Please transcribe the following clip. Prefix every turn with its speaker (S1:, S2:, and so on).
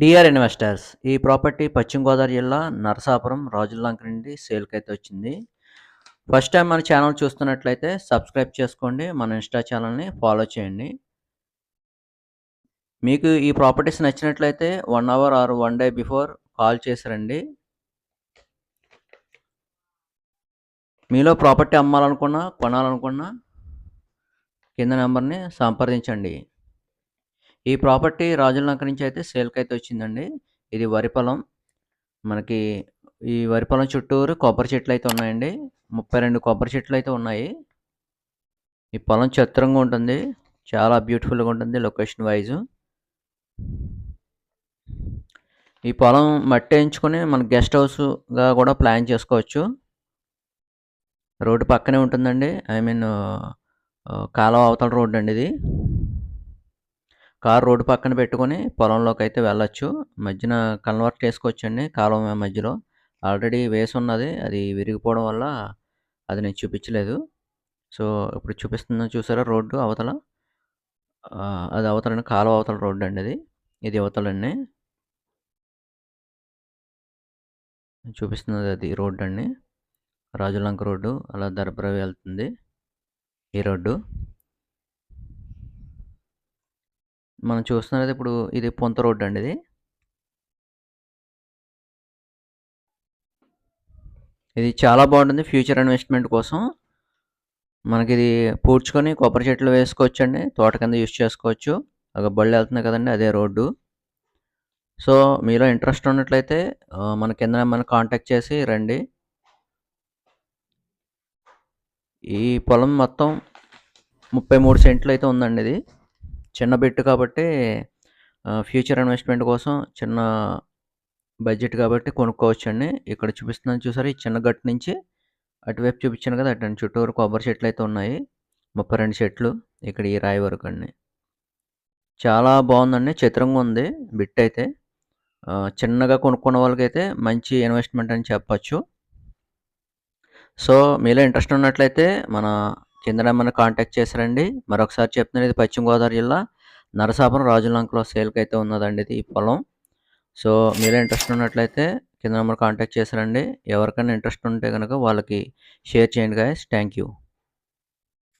S1: Dear investors ఈ property పశ్చిమ గోదావరి జిల్లా నరసాపురం రాజులంక నుండి సేల్కి అయితే వచ్చింది. ఫస్ట్ టైం మన ఛానల్ చూస్తున్నట్లయితే సబ్స్క్రైబ్ చేసుకోండి మన ఇన్స్టా ఛానల్ని ఫాలో చేయండి. మీకు ఈ ప్రాపర్టీస్ నచ్చినట్లయితే one hour or one day before call చేసిరండి మీలో ప్రాపర్టీ అమ్మాలనుకున్నా కొనాలనుకున్నా కింద నెంబర్ని సంప్రదించండి. ఈ ప్రాపర్టీ రాజులంక నుంచి అయితే సేల్కి అయితే వచ్చిందండి ఇది వరి పొలం మనకి ఈ వరి పొలం చుట్టూరు కొబ్బరి చెట్లు అయితే ఉన్నాయండి ముప్పై రెండు కొబ్బరి చెట్లు అయితే ఉన్నాయి. ఈ పొలం చిత్రంగా ఉంటుంది. చాలా బ్యూటిఫుల్గా ఉంటుంది లొకేషన్ వైజ్. ఈ పొలం మట్టి ఎంచుకొని మన గెస్ట్ హౌస్గా కూడా ప్లాన్ చేసుకోవచ్చు. రోడ్డు పక్కనే ఉంటుందండి. ఐ మీన్ కాలువ అవతల రోడ్డు అండి ఇది. కార్ రోడ్డు పక్కన పెట్టుకొని పొలంలోకి అయితే వెళ్ళొచ్చు. మధ్యన కన్వర్ట్ చేసుకోవచ్చండి కాలువ మధ్యలో. ఆల్రెడీ వేసి ఉన్నది అది విరిగిపోవడం వల్ల అది నేను చూపించలేదు. సో ఇప్పుడు చూపిస్తున్నా చూసారా రోడ్డు అవతల? అది అవతలండి కాలువ అవతల రోడ్డు అండి అది. ఇది అవతలండి. చూపిస్తున్నది అది రోడ్డు అండి. రాజులంక రోడ్డు అలా దర్బరవి వెళ్తుంది ఈ రోడ్డు. మనం చూస్తున్నది ఇప్పుడు ఇది పొంత రోడ్డు అండి ఇది. ఇది చాలా బాగుంటుంది. ఫ్యూచర్ ఇన్వెస్ట్మెంట్ కోసం. మనకి ఇది పూడ్చుకొని కొబ్బరి చెట్లు వేసుకోవచ్చు అండి తోట కింద యూస్ చేసుకోవచ్చు. ఒక బళ్ళు వెళ్తున్నాయి కదండి అదే రోడ్డు. సో మీలో ఇంట్రెస్ట్ ఉన్నట్లయితే మన కింద మన కాంటాక్ట్ చేసి రండి. ఈ పొలం మొత్తం ముప్పై మూడు సెంట్లు అయితే ఉందండి ఇది. చిన్న బెట్ కాబట్టి ఫ్యూచర్ ఇన్వెస్ట్మెంట్ కోసం చిన్న బడ్జెట్ కాబట్టి కొనుక్కోవచ్చండి. ఇక్కడ చూపిస్తున్నాను చూసారు ఈ చిన్న గట్టు నుంచి అటువైపు చూపించాను కదా అటు చుట్టూరు కొబ్బరి చెట్లు అయితే ఉన్నాయి. ముప్పై రెండు చెట్లు ఇక్కడ ఈ రాయి వరకు అండి. చాలా బాగుందండి చిత్రంగా ఉంది బిట్ అయితే. చిన్నగా కొనుక్కున్న వాళ్ళకైతే మంచి ఇన్వెస్ట్మెంట్ అని చెప్పచ్చు. సో మీలో ఇంట్రెస్ట్ ఉన్నట్లయితే మన కింద నెంబర్ని కాంటాక్ట్ చేసారండి మరొకసారి చెప్తున్నాను ఇది పశ్చిమ గోదావరి జిల్లా నరసాపురం రాజులంకలో సేల్కి అయితే ఉన్నదండి ఇది ఈ పొలం. సో మీరే ఇంట్రెస్ట్ ఉన్నట్లయితే కింద నెంబర్ కాంటాక్ట్ చేసారండి ఎవరికైనా ఇంట్రెస్ట్ ఉంటే కనుక వాళ్ళకి షేర్ చేయండి గాయస్ థ్యాంక్ యూ